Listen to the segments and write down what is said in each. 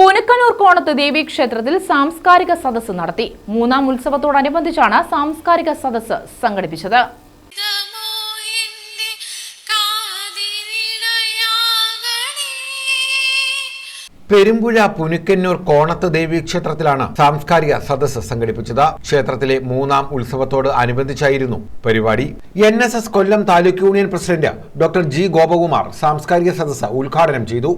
പുനക്കനൂർ കോണത്ത് ദേവീക്ഷേത്രത്തിൽ സാംസ്കാരിക സദസ്സ് നടത്തി. മൂന്നാം ഉത്സവത്തോടനുബന്ധിച്ചാണ് സാംസ്കാരിക സദസ്സ് സംഘടിപ്പിച്ചത്. പെരുമ്പുഴ പുനുക്കന്നൂർ കോണത്ത് ദേവീക്ഷേത്രത്തിലാണ് സാംസ്കാരിക സദസ്സ് സംഘടിപ്പിച്ചത്. ക്ഷേത്രത്തിലെ മൂന്നാം ഉത്സവത്തോട് അനുബന്ധിച്ചായിരുന്നു പരിപാടി. N S S Kollam taluk union president doctor G Gopakumar സാംസ്കാരിക സദസ്സ് ഉദ്ഘാടനം ചെയ്തു.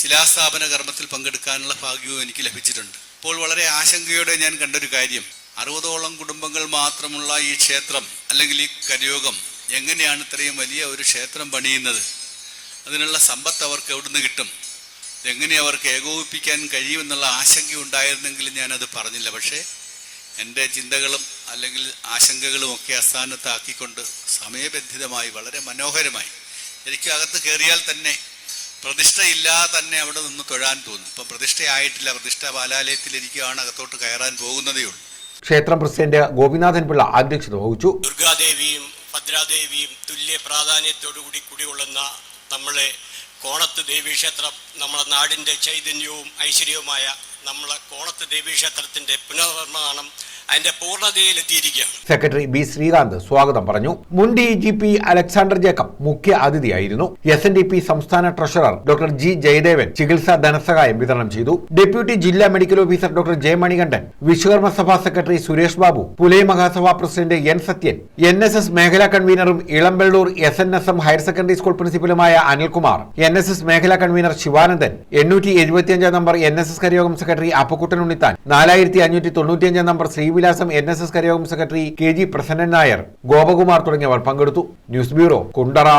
ശിലാസ്ഥാപന കർമ്മത്തിൽ പങ്കെടുക്കാനുള്ള ഭാഗ്യവും എനിക്ക് ലഭിച്ചിട്ടുണ്ട്. ഇപ്പോൾ വളരെ ആശങ്കയോടെ ഞാൻ കണ്ടൊരു കാര്യം. അറുപതോളം കുടുംബങ്ങൾ മാത്രമുള്ള ഈ ക്ഷേത്രം അല്ലെങ്കിൽ ഈ കരയോഗം എങ്ങനെയാണ് ഇത്രയും വലിയ ഒരു ക്ഷേത്രം പണിയുന്നത്? അതിനുള്ള സമ്പത്ത് അവർക്ക് എവിടുന്ന് കിട്ടും? എങ്ങനെ അവർക്ക് ഏകോപിപ്പിക്കാൻ കഴിയുമെന്നുള്ള ആശങ്ക ഉണ്ടായിരുന്നെങ്കിൽ ഞാനത് പറഞ്ഞില്ല. പക്ഷേ എന്റെ ചിന്തകളും അല്ലെങ്കിൽ ആശങ്കകളും ഒക്കെ അസ്ഥാനത്താക്കിക്കൊണ്ട് സമയബന്ധിതമായി വളരെ മനോഹരമായി എനിക്ക് അകത്ത് കയറിയാൽ തന്നെ പ്രതിഷ്ഠയില്ലാതെ തന്നെ അവിടെ നിന്ന് തൊഴാൻ തോന്നും. ഇപ്പം പ്രതിഷ്ഠയായിട്ടില്ല. പ്രതിഷ്ഠ ബാലാലയത്തിലിരിക്കുകയാണ് അകത്തോട്ട് കയറാൻ പോകുന്നതേ ഉള്ളൂ. ക്ഷേത്രം പ്രസിഡന്റ് ഗോപിനാഥൻ പിള്ള അധ്യക്ഷത വഹിച്ചു. ദുർഗാദേവിയും ഭദ്രാദേവിയും തുല്യ പ്രാധാന്യത്തോടുകൂടി കുടികൊള്ളുന്ന നമ്മളെ കോണത്ത് ദേവീക്ഷേത്രം നമ്മുടെ നാടിന്റെ ചൈതന്യവും ഐശ്വര്യവുമായ നമ്മളെ കോണത്ത് ദേവീക്ഷേത്രത്തിന്റെ പുനർനിർമ്മാണം അതിന്റെ പൂർണതയിലെത്തിയിരിക്കുകയാണ് സെക്രട്ടറി ബി ശ്രീകാന്ത് സ്വാഗതം പറഞ്ഞു. മുൻ D G P Alexander Jacob മുഖ്യ അതിഥിയായിരുന്നു. എസ് എൻ ഡി പി സംസ്ഥാന ട്രഷറർ ഡോക്ടർ ജി ജയദേവൻ ചികിത്സാ ധനസഹായം വിതരണം ചെയ്തു. ഡെപ്യൂട്ടി ജില്ലാ medical officer doctor J Manikandan Vishwakarma Sabha secretary Suresh Babu Pule Mahasabha president N Sathyan N S S മേഖലാ കൺവീനറും Elampalloor S N S M higher secondary school പ്രിൻസിപ്പലുമായ Anilkumar N S S മേഖലാ convener Sivanandan എണ്ണൂറ്റി എഴുപത്തിയഞ്ചാം number N S S Karayogam secretary Appukuttan Unnithan നാലായിരത്തി അഞ്ഞൂറ്റി തൊണ്ണൂറ്റിയഞ്ചാം number Srivilasam N S S Karayogam secretary K G Prasannan Nair Gopakumar തുടങ്ങിയവർ പങ്കെടുത്തു. News bureau Kundara.